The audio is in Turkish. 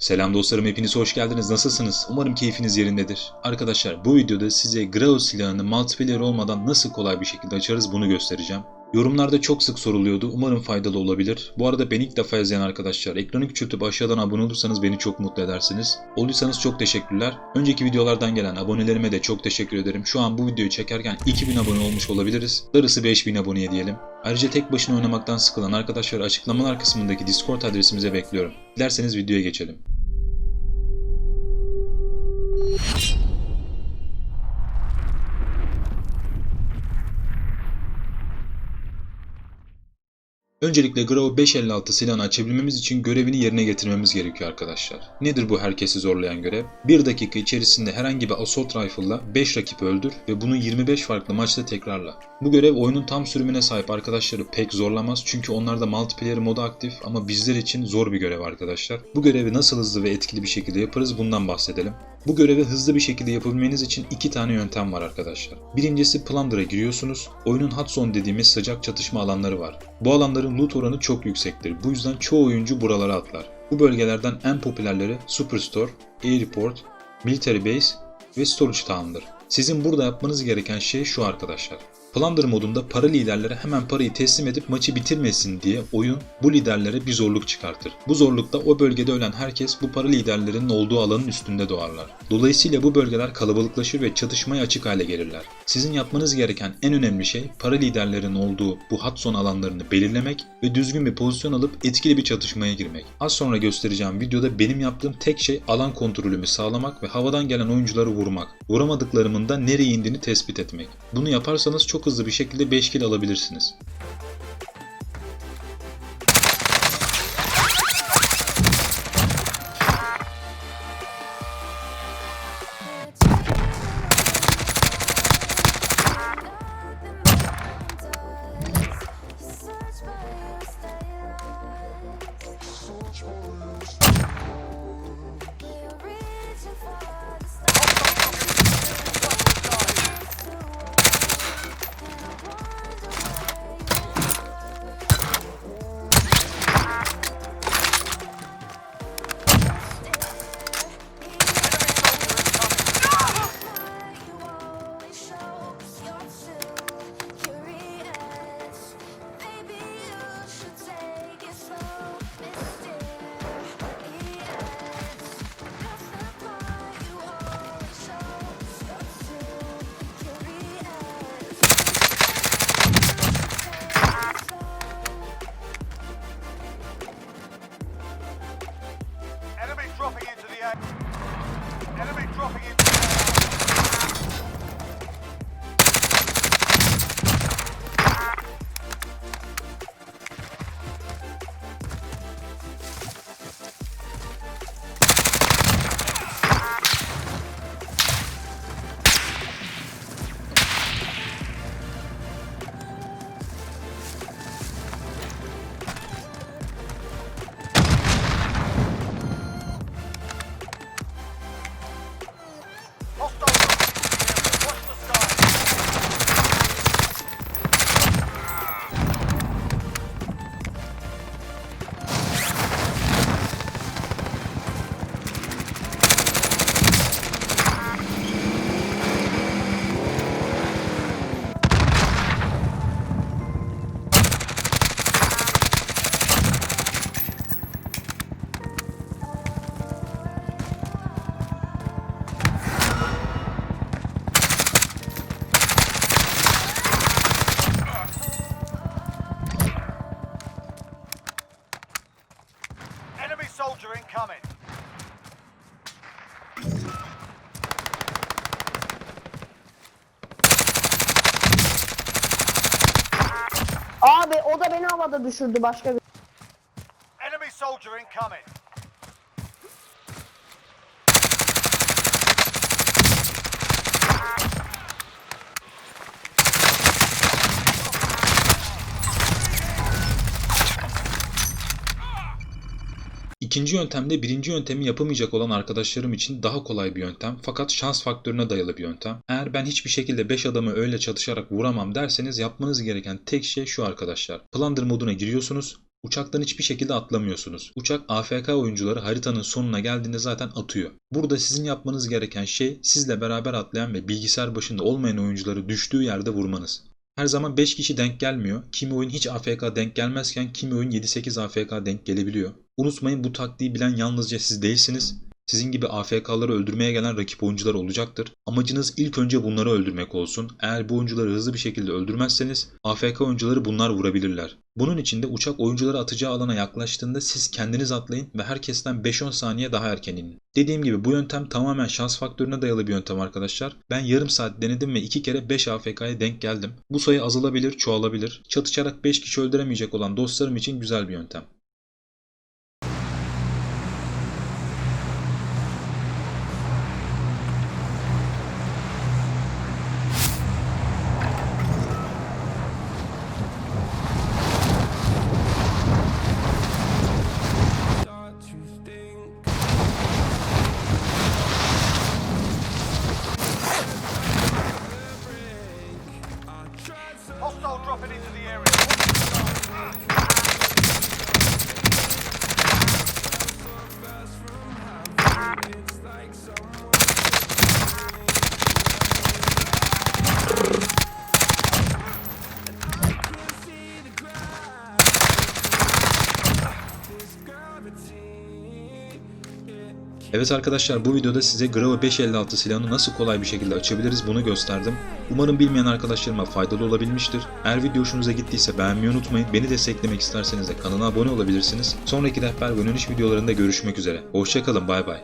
Selam dostlarım hepiniz hoş geldiniz. Nasılsınız? Umarım keyfiniz yerindedir. Arkadaşlar bu videoda size Grau silahını multiplayer olmadan nasıl kolay bir şekilde açarız bunu göstereceğim. Yorumlarda çok sık soruluyordu. Umarım faydalı olabilir. Bu arada beni ilk defa izleyen arkadaşlar ekranı küçültüp aşağıdan abone olursanız beni çok mutlu edersiniz. Olduysanız çok teşekkürler. Önceki videolardan gelen abonelerime de çok teşekkür ederim. Şu an bu videoyu çekerken 2000 abone olmuş olabiliriz. Darısı 5000 aboneye diyelim. Ayrıca tek başına oynamaktan sıkılan arkadaşlar açıklamalar kısmındaki Discord adresimize bekliyorum. Dilerseniz videoya geçelim. Öncelikle Grau 556 silahını açabilmemiz için görevini yerine getirmemiz gerekiyor arkadaşlar. Nedir bu herkesi zorlayan görev? 1 dakika içerisinde herhangi bir assault rifle'la 5 rakip öldür ve bunu 25 farklı maçta tekrarla. Bu görev oyunun tam sürümüne sahip arkadaşları pek zorlamaz çünkü onlarda multiplayer modu aktif ama bizler için zor bir görev arkadaşlar. Bu görevi nasıl hızlı ve etkili bir şekilde yaparız bundan bahsedelim. Bu görevi hızlı bir şekilde yapabilmeniz için iki tane yöntem var arkadaşlar. Birincisi Plunder'a giriyorsunuz. Oyunun hot zone dediğimiz sıcak çatışma alanları var. Bu alanların loot oranı çok yüksektir. Bu yüzden çoğu oyuncu buralara atlar. Bu bölgelerden en popülerleri Superstore, Airport, Military Base ve Storage Town'dır. Sizin burada yapmanız gereken şey şu arkadaşlar. Plunder modunda para liderlere hemen parayı teslim edip maçı bitirmesin diye oyun bu liderlere bir zorluk çıkartır. Bu zorlukta o bölgede ölen herkes bu para liderlerinin olduğu alanın üstünde doğarlar. Dolayısıyla bu bölgeler kalabalıklaşır ve çatışmaya açık hale gelirler. Sizin yapmanız gereken en önemli şey para liderlerin olduğu bu zone alanlarını belirlemek ve düzgün bir pozisyon alıp etkili bir çatışmaya girmek. Az sonra göstereceğim videoda benim yaptığım tek şey alan kontrolümü sağlamak ve havadan gelen oyuncuları vurmak. Vuramadıklarımın da nereye indiğini tespit etmek. Bunu yaparsanız çok hızlı bir şekilde 5 kill alabilirsiniz. Soldier incoming. Abi o da beni havada düşürdü başka bir. Enemy soldier incoming. İkinci yöntemde birinci yöntemi yapamayacak olan arkadaşlarım için daha kolay bir yöntem fakat şans faktörüne dayalı bir yöntem. Eğer ben hiçbir şekilde 5 adamı öyle çatışarak vuramam derseniz yapmanız gereken tek şey şu arkadaşlar. Plunder moduna giriyorsunuz. Uçaktan hiçbir şekilde atlamıyorsunuz. Uçak AFK oyuncuları haritanın sonuna geldiğinde zaten atıyor. Burada sizin yapmanız gereken şey sizle beraber atlayan ve bilgisayar başında olmayan oyuncuları düştüğü yerde vurmanız. Her zaman 5 kişi denk gelmiyor. Kimi oyun hiç AFK denk gelmezken kimi oyun 7-8 AFK denk gelebiliyor. Unutmayın bu taktiği bilen yalnızca siz değilsiniz. Sizin gibi AFK'ları öldürmeye gelen rakip oyuncular olacaktır. Amacınız ilk önce bunları öldürmek olsun. Eğer bu oyuncuları hızlı bir şekilde öldürmezseniz AFK oyuncuları bunlar vurabilirler. Bunun için de uçak oyuncuları atacağı alana yaklaştığında siz kendiniz atlayın ve herkesten 5-10 saniye daha erken inin. Dediğim gibi bu yöntem tamamen şans faktörüne dayalı bir yöntem arkadaşlar. Ben yarım saat denedim ve 2 kere 5 AFK'ya denk geldim. Bu sayı azalabilir, çoğalabilir. Çatışarak 5 kişi öldüremeyecek olan dostlarım için güzel bir yöntem. Evet arkadaşlar bu videoda size Grava 556 silahını nasıl kolay bir şekilde açabiliriz bunu gösterdim. Umarım bilmeyen arkadaşlarıma faydalı olabilmiştir. Eğer video hoşunuza gittiyse beğenmeyi unutmayın. Beni desteklemek isterseniz de kanala abone olabilirsiniz. Sonraki rehber ve videolarında görüşmek üzere. Hoşçakalın bay bay.